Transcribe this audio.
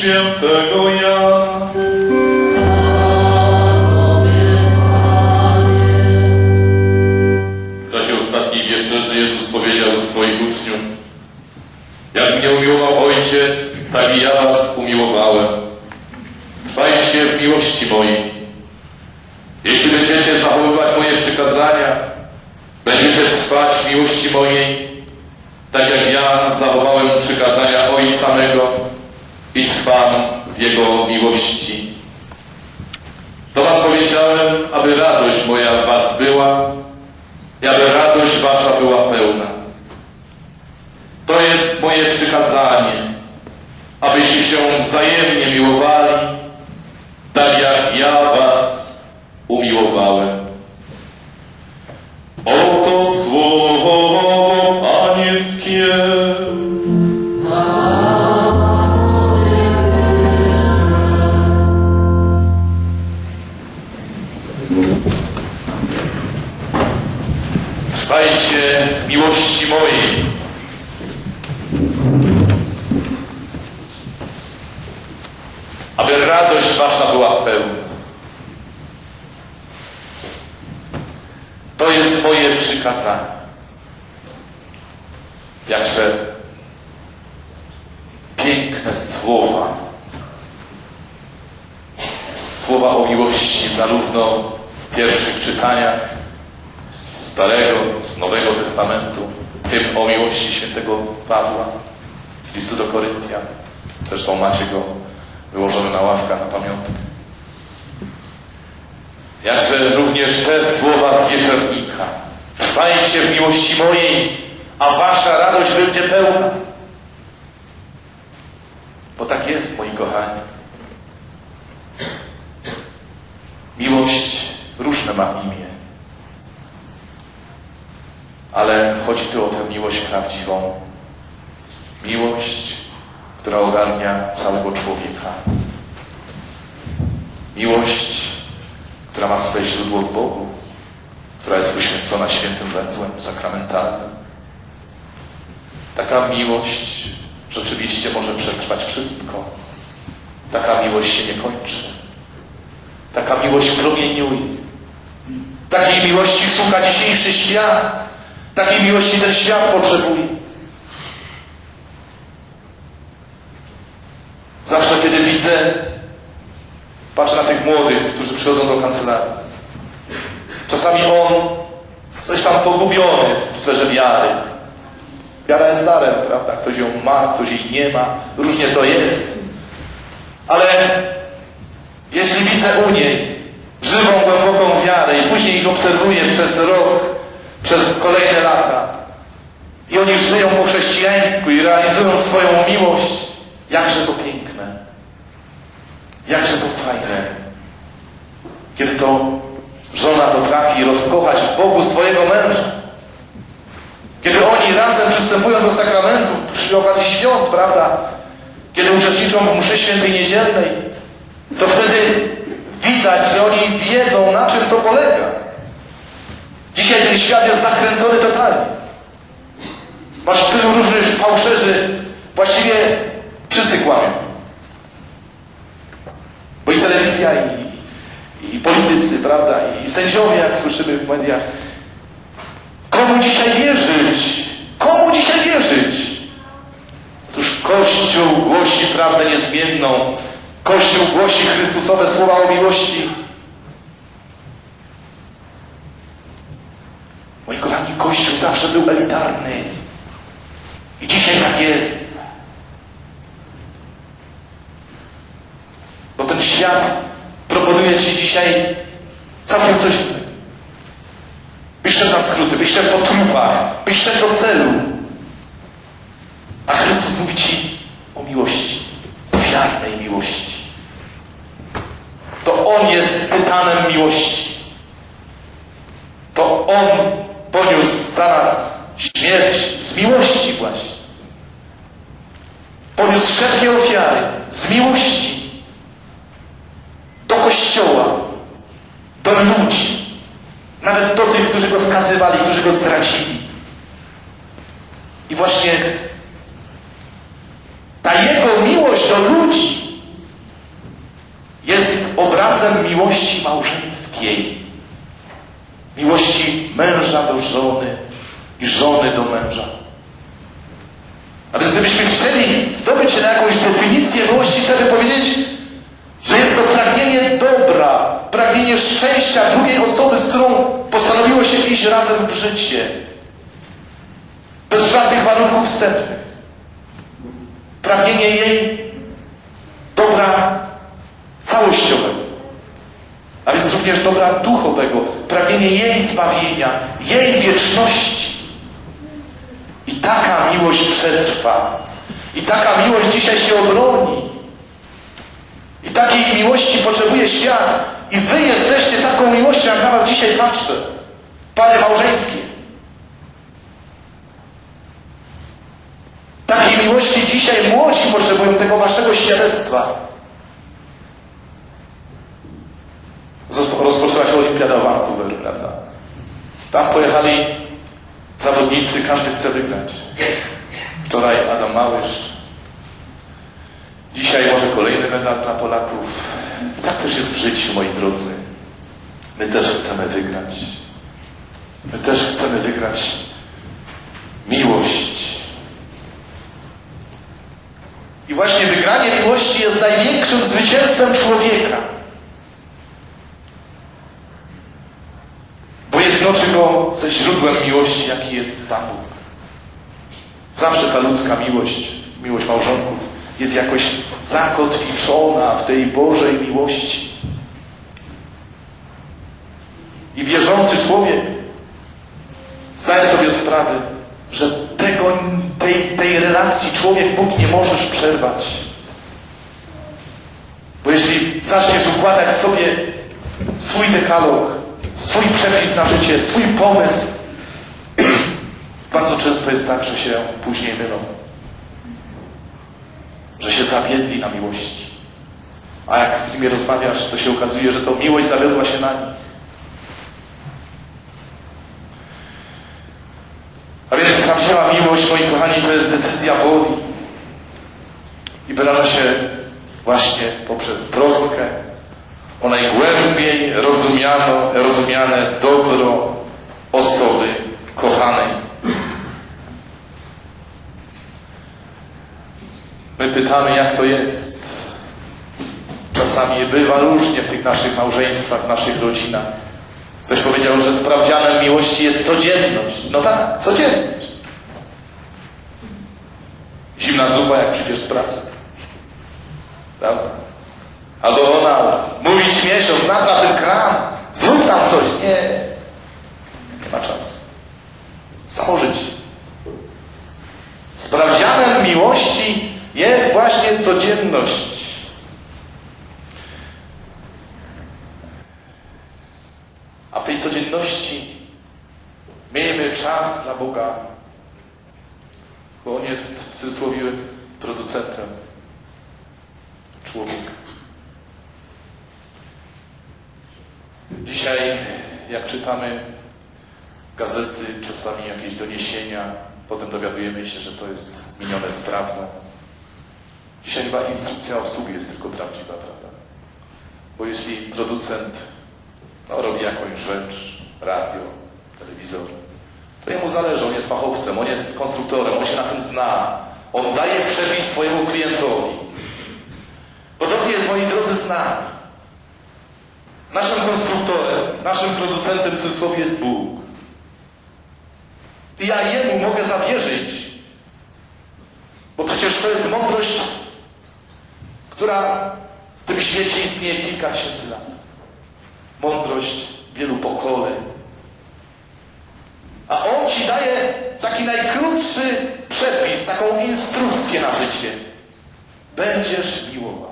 świętego Jana. W czasie ostatniej wieczerzy Jezus powiedział do swoich uczniów Jak mnie umiłował Ojciec, tak i ja was umiłowałem. Trwajcie w miłości mojej. Jeśli będziecie zachowywać moje przykazania, będziecie trwać w miłości mojej, tak jak ja zachowałem przykazania Ojca mego i trwam w Jego miłości. To wam powiedziałem, aby radość moja w was była i aby radość wasza była pełna. To jest moje przykazanie, abyście się wzajemnie miłowali, tak jak ja was umiłowałem. Trwajcie miłości mojej. Aby radość wasza była pełna. To jest moje przykazanie. Jakże piękne słowa. Słowa o miłości zarówno w pierwszych czytaniach z Starego, z Nowego Testamentu, tym o miłości świętego Pawła z listu do Koryntian. Zresztą macie go wyłożony na ławkach na pamiątkę. Jakże również te słowa z wieczornika. Trwajcie w miłości mojej, a wasza radość będzie pełna. Bo tak jest, moi kochani. Miłość różne ma imię. Ale chodzi tu o tę miłość prawdziwą. Miłość, która ogarnia całego człowieka. Miłość, która ma swe źródło w Bogu, która jest wyświęcona świętym węzłem sakramentalnym. Taka miłość rzeczywiście może przetrwać wszystko. Taka miłość się nie kończy. Taka miłość promieniuje. Takiej miłości szuka dzisiejszy świat. Takiej miłości ten świat potrzebuje. Zawsze, kiedy widzę, patrzę na tych młodych, którzy przychodzą do kancelarii. Czasami on coś tam pogubiony w sferze wiary. Wiara jest darem, prawda? Ktoś ją ma, ktoś jej nie ma. Różnie to jest. Ale jeśli widzę u niej żywą, głęboką wiarę i później ich obserwuję przez rok, przez kolejne lata i oni żyją po chrześcijańsku i realizują swoją miłość, jakże to piękne, jakże to fajne, kiedy to żona potrafi rozkochać w Bogu swojego męża. Kiedy oni razem przystępują do sakramentów przy okazji świąt, prawda? Kiedy uczestniczą w mszy świętej niedzielnej, to wtedy widać, że oni wiedzą, na czym to polega. Dzisiaj ten świat jest zakręcony totalnie. Masz tylu różnych fałszerzy, właściwie wszyscy kłamią. Bo i telewizja, i, i politycy, prawda, i sędziowie, jak słyszymy w mediach. Komu dzisiaj wierzyć? Komu dzisiaj wierzyć? Otóż Kościół głosi prawdę niezmienną. Kościół głosi Chrystusowe słowa o miłości. Moi kochani, Kościół zawsze był elitarny. I dzisiaj tak jest. Bo ten świat proponuje Ci dzisiaj całkiem coś innego. Na skróty, byś szedł po trupach, byś szedł do celu. A Chrystus mówi Ci o miłości, ofiarnej miłości. On jest tytanem miłości. To On poniósł za nas śmierć z miłości właśnie. Poniósł wszelkie ofiary z miłości do Kościoła, do ludzi, nawet do tych, którzy go skazywali, którzy go zdradzili. I właśnie ta Jego miłość do ludzi obrazem miłości małżeńskiej. Miłości męża do żony i żony do męża. A więc gdybyśmy chcieli zdobyć się na jakąś definicję miłości, trzeba by powiedzieć, że jest to pragnienie dobra, pragnienie szczęścia drugiej osoby, z którą postanowiło się iść razem w życie. Bez żadnych warunków wstępnych. Pragnienie jej dobra całościowego. A więc również dobra duchowego. Pragnienie jej zbawienia, jej wieczności. I taka miłość przetrwa. I taka miłość dzisiaj się obroni. I takiej miłości potrzebuje świat. I wy jesteście taką miłością, jak na was dzisiaj patrzę. Pary małżeńskie. Takiej miłości dzisiaj młodzi potrzebują tego waszego świadectwa. Roz- Rozpoczęła się Olimpiada w Vancouver, prawda? Tam pojechali zawodnicy, każdy chce wygrać. Wczoraj Adam Małysz. Dzisiaj może kolejny medal dla Polaków. I tak też jest w życiu, moi drodzy. My też chcemy wygrać. My też chcemy wygrać miłość. I właśnie wygranie miłości jest największym zwycięstwem człowieka. Bo ze źródłem miłości, jaki jest Pan Bóg. Zawsze ta ludzka miłość, miłość małżonków jest jakoś zakotwiczona w tej Bożej miłości. I wierzący człowiek zdaje sobie sprawę, że tego, tej, tej relacji człowiek-Bóg nie możesz przerwać. Bo jeśli zaczniesz układać sobie swój dekalog, swój przepis na życie, swój pomysł, bardzo często jest tak, że się później mylą. Że się zawiedli na miłości. A jak z nimi rozmawiasz, to się okazuje, że to miłość zawiodła się na nich. A więc prawdziwa miłość, moi kochani, to jest decyzja woli. I wyraża się właśnie poprzez troskę o najgłębiej rozumiano, rozumiane dobro osoby kochanej. My pytamy, jak to jest. Czasami bywa różnie w tych naszych małżeństwach, w naszych rodzinach. Ktoś powiedział, że sprawdzianem miłości jest codzienność. No tak, codzienność. Zimna zupa, jak przyjdziesz z pracy. Prawda? Albo ona mówi miesiąc, napraw ten kran, zrób tam coś. Nie, nie ma czasu. Samo życie. Sprawdzianem miłości jest właśnie codzienność. A w tej codzienności miejmy czas dla Boga, bo On jest w cudzysłowie producentem człowieka. Dzisiaj, jak czytamy gazety, czasami jakieś doniesienia, potem dowiadujemy się, że to jest minione sprawne. Dzisiaj chyba instrukcja obsługi jest tylko prawdziwa, prawda? Bo jeśli producent no, robi jakąś rzecz, radio, telewizor, to jemu zależy, on jest fachowcem, on jest konstruktorem, on się na tym zna. On daje przepis swojemu klientowi. Podobnie jest, moi drodzy, z nami. Naszym konstruktorem, naszym producentem w cudzysłowie jest Bóg. I ja Jemu mogę zawierzyć, bo przecież to jest mądrość, która w tym świecie istnieje kilka tysięcy lat. Mądrość wielu pokoleń. A On Ci daje taki najkrótszy przepis, taką instrukcję na życie. Będziesz miłował.